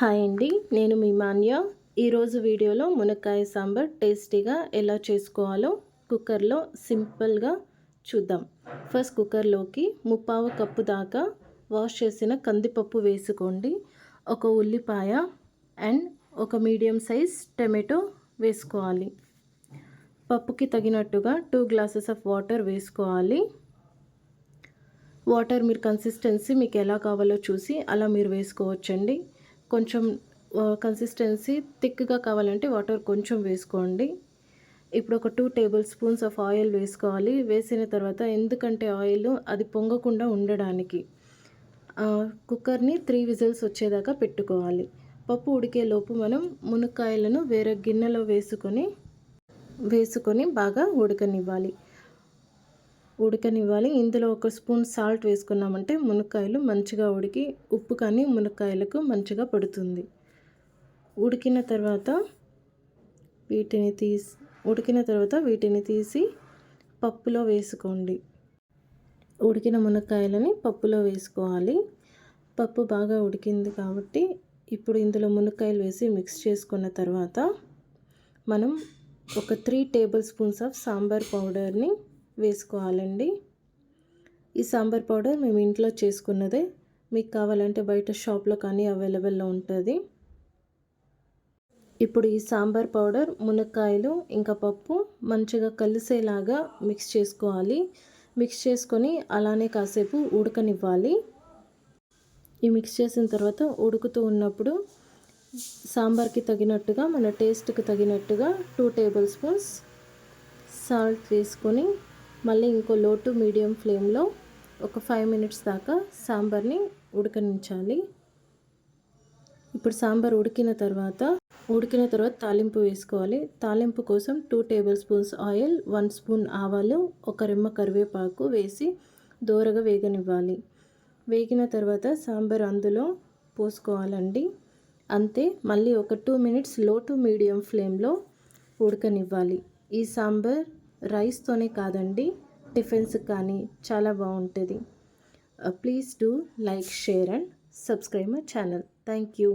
Hi అండి నేను మీ మాన్య. ఈరోజు వీడియోలో మునక్కాయ సాంబార్ టేస్టీగా ఎలా చేసుకోవాలో కుక్కర్లో సింపుల్గా చూద్దాం. ఫస్ట్ కుక్కర్లోకి ముప్పావు కప్పు దాకా వాష్ చేసిన కందిపప్పు వేసుకోండి. ఒక ఉల్లిపాయ అండ్ ఒక మీడియం సైజ్ టమాటో వేసుకోవాలి. పప్పుకి తగినట్టుగా టూ గ్లాసెస్ ఆఫ్ వాటర్ వేసుకోవాలి. వాటర్ మీరు కన్సిస్టెన్సీ మీకు ఎలా కావాలో చూసి అలా మీరు వేసుకోవచ్చండి. కొంచెం కన్సిస్టెన్సీ థిక్గా కావాలంటే వాటర్ కొంచెం వేసుకోండి. ఇప్పుడు ఒక two tablespoons of oil వేసుకోవాలి. వేసిన తర్వాత ఎందుకంటే ఆయిల్ అది పొంగకుండా ఉండడానికి కుక్కర్ని త్రీ విజిల్స్ వచ్చేదాకా పెట్టుకోవాలి. పప్పు ఉడికేలోపు మనం మునక్కాయలను వేరే గిన్నెలో వేసుకొని వేసుకొని బాగా ఉడకనివ్వాలి. ఉడకనివ్వాలి. ఇందులో ఒక స్పూన్ సాల్ట్ వేసుకున్నామంటే మునక్కాయలు మంచిగా ఉడికి ఉప్పు కానీ మునక్కాయలకు మంచిగా పడుతుంది. ఉడికిన తర్వాత వీటిని తీసి ఉడికిన తర్వాత వీటిని తీసి పప్పులో వేసుకోండి. ఉడికిన మునక్కాయలని పప్పులో వేసుకోవాలి. పప్పు బాగా ఉడికింది కాబట్టి ఇప్పుడు ఇందులో మునక్కాయలు వేసి మిక్స్ చేసుకున్న తర్వాత మనం ఒక three tablespoons of sambar పౌడర్ని వేసుకోవాలండి. ఈ సాంబార్ పౌడర్ మేము ఇంట్లో చేసుకున్నదే. మీకు కావాలంటే బయట షాప్లో కానీ అవైలబుల్లో ఉంటుంది. ఇప్పుడు ఈ సాంబార్ పౌడర్ మునక్కాయలు ఇంకా పప్పు మంచిగా కలిసేలాగా మిక్స్ చేసుకోవాలి. మిక్స్ చేసుకొని అలానే కాసేపు ఉడకనివ్వాలి. ఈ మిక్స్ చేసిన తర్వాత ఉడుకుతూ ఉన్నప్పుడు సాంబార్కి తగినట్టుగా మన టేస్ట్కి తగినట్టుగా టూ టేబుల్ స్పూన్స్ సాల్ట్ వేసుకొని మళ్ళీ ఇంకో లో టు మీడియం ఫ్లేమ్లో ఒక ఫైవ్ మినిట్స్ దాకా సాంబార్ని ఉడకనించాలి. ఇప్పుడు సాంబార్ ఉడికిన తర్వాత ఉడికిన తర్వాత తాలింపు వేసుకోవాలి. తాలింపు కోసం two tablespoons oil one spoon ఆవాలు ఒక రెమ్మ కరివేపాకు వేసి దోరగా వేగనివ్వాలి. వేగిన తర్వాత సాంబార్ అందులో పోసుకోవాలండి. అంతే మళ్ళీ ఒక టూ మినిట్స్లో టు మీడియం ఫ్లేమ్లో ఉడకనివ్వాలి. ఈ సాంబార్ రైస్తోనే కాదండి టిఫిన్స్ కానీ చాలా బాగుంటుంది. Please do like share and subscribe my channel thank you